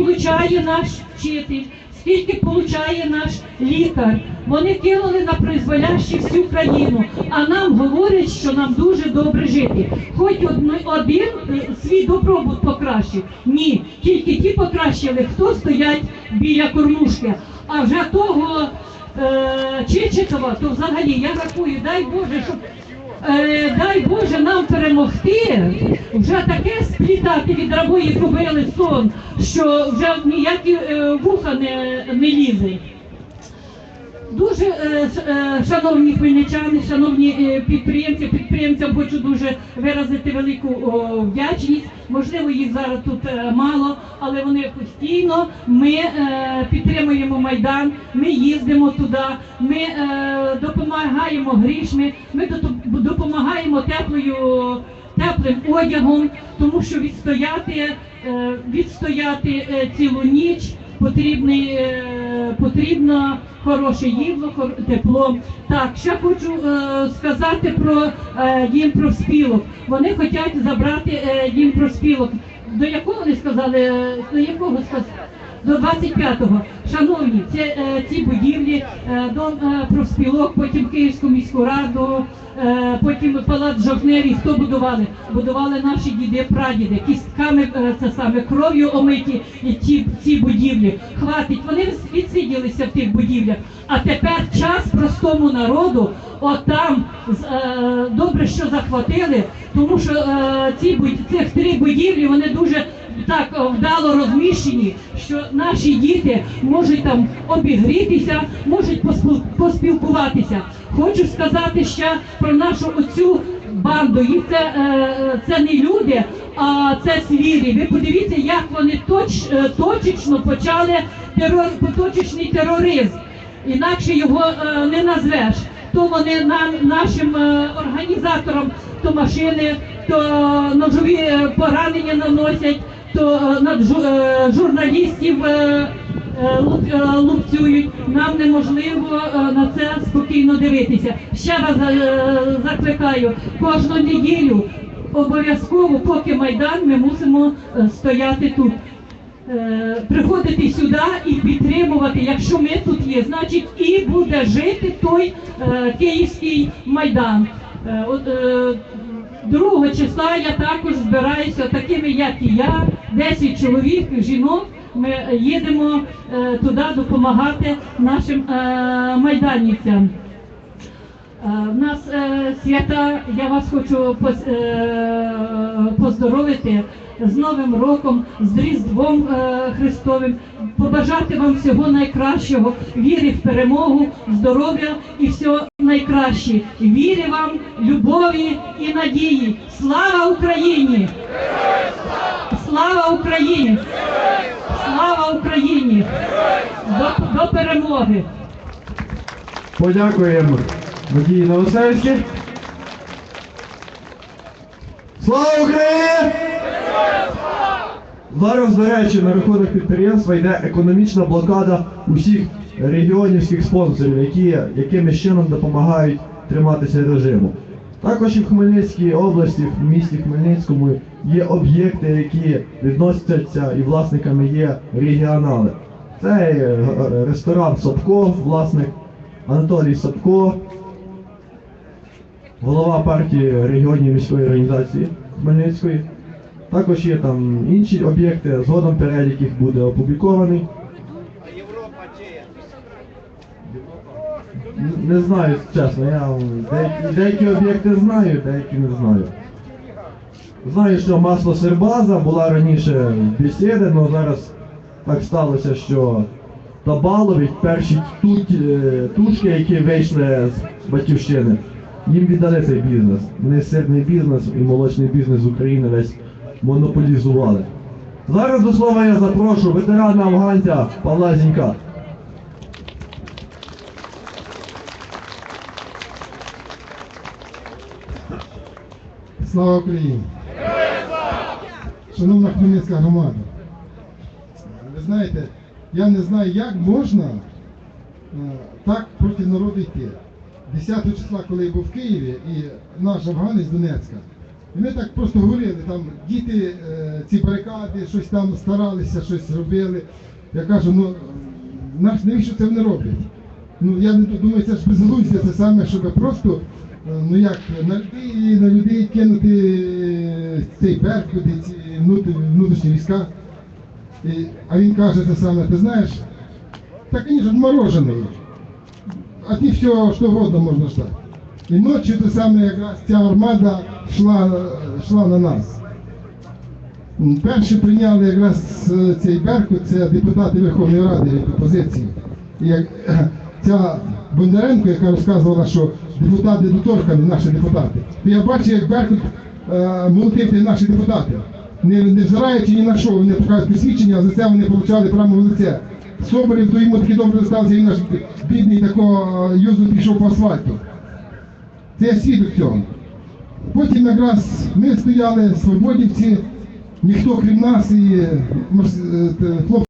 получає наш вчитель, скільки получає наш лікар. Вони кинули на призволяще всю країну, а нам говорять, що нам дуже добре жити. Хоч один е, свій добробут покращив. Ні, тільки ті покращили, хто стоять біля кормушки. А вже того е, Чичикова, то взагалі я рахую, дай Боже, щоб Е, дай Боже нам перемогти, вже таке сплітати від рабої кубили сон, що вже ніякі е, вуха не, не лізе. Дуже е, е, шановні хмельничани, шановні е, підприємці, підприємцям хочу дуже виразити велику вдячність. Можливо, їх зараз тут мало, але вони постійно. Ми підтримуємо майдан, ми їздимо туди, ми допомагаємо грішми, ми допомагаємо теплою. Теплим одягом, тому що відстояти, відстояти цілу ніч потрібний, потрібно хороше їдло, тепло. Так, ще хочу е, сказати про е, дім профспілок. Вони хочуть забрати е, дім профспілок. До якого вони сказали? е, До якого сказали? До 25-го. Шановні, це е, ці будівлі, е, дом е, профспілок, потім Київську міську раду, е, потім палац жовтневий. Хто будували? Будували наші діди, прадіди, кістками е, це саме кров'ю омиті і ці, ці будівлі. Хватить, вони відсиділися в тих будівлях. А тепер час простому народу, отам добре, що захватили, тому що е, ці цих три будівлі вони дуже так е, вдало розміщені, що наші діти можуть там обігрітися, можуть поспіл- поспілкуватися. Хочу сказати ще про нашу оцю банду. Їх це, е, це не люди, а це звірі. Ви подивіться, як вони точ, е, точечно почали терор, точечний тероризм. Інакше його е, не назвеш. То вони нам, нашим е, організаторам, то машини, то ножові е, поранення наносять, то е, над е, журналістів е, е, луп- е, лупцюють. Нам неможливо е, на це спокійно дивитися. Ще раз е, закликаю кожну неділю. Обов'язково, поки майдан, ми мусимо е, стояти тут. Е, приходити сюди і підтримувати. Якщо ми тут є, значить і буде жити той е, київський майдан. Е, от, 2 числа я також збираюся такими, як і я, 10 чоловік, жінок. Ми їдемо туди допомагати нашим е. Е, нас свята, я вас хочу поздоровити з Новим роком, з Різдвом е, Христовим, побажати вам всього найкращого, віри в перемогу, здоров'я і всього найкраще. Віри вам, любові і надії. Слава Україні! Слава Україні! Слава Україні! До, до перемоги! Подякуємо Надії Новосельській. Слава Україні! Зараз, до речі, на рахунок підприємства йде економічна блокада усіх регіонівських спонсорів, які якимось чином допомагають триматися режиму. Також і в Хмельницькій області, в місті Хмельницькому є об'єкти, які відносяться і власниками є регіонали. Це е, ресторан Собко, власник Анатолій Собко, голова партії регіонів міської організації Хмельницької. Також є там інші об'єкти, згодом перелік їх буде опублікований. Не знаю, чесно, я деякі, деякі об'єкти знаю, деякі не знаю. Знаю, що масло Сербаза була раніше бесіда, але зараз так сталося, що Табалові перші е, тушки, які вийшли з батьківщини, їм віддали цей бізнес. Вони сирний бізнес і молочний бізнес України весь монополізували. Зараз до слова я запрошу ветерана афганця Павла Зінька. Слава Україні! Шановна Хмельницька громада, ви знаєте, я не знаю, як можна е, так проти народу йти. 10 числа, коли я був в Києві, і наш афганець Донецька І ми так просто говорили, там діти, е, ці барикади, щось там старалися, щось робили. Я кажу, ну навіщо це вони роблять? Ну я не думаю, це ж безглуздя, це саме, щоб просто е, ну як на людей, на людей кинути е, цей беркут, і ці внутрішні війська. І, а він каже те саме, ти знаєш, так він ж отморожений. А ти все, що угодно можна ждати. І ночі те саме якраз ця армада йшла, йшла на нас. Перші прийняли якраз е, цей Беркут, це депутати Верховної Ради опозиції. Ця Бондаренко, яка розказувала, що депутати недоторкані, наші депутати, то я бачив, як Беркут е, молотив наші депутати. Не, не взираючи ні на що, вони покажуть посвідчення, а за це вони получали прямо в лице. Соболєв, то йому таки добре достався, він наш бідний такого юзу пішов по асфальту. Це я свідок цього. Потім якраз ми стояли, свободівці, ніхто крім нас і е, морс- е, те, хлопці.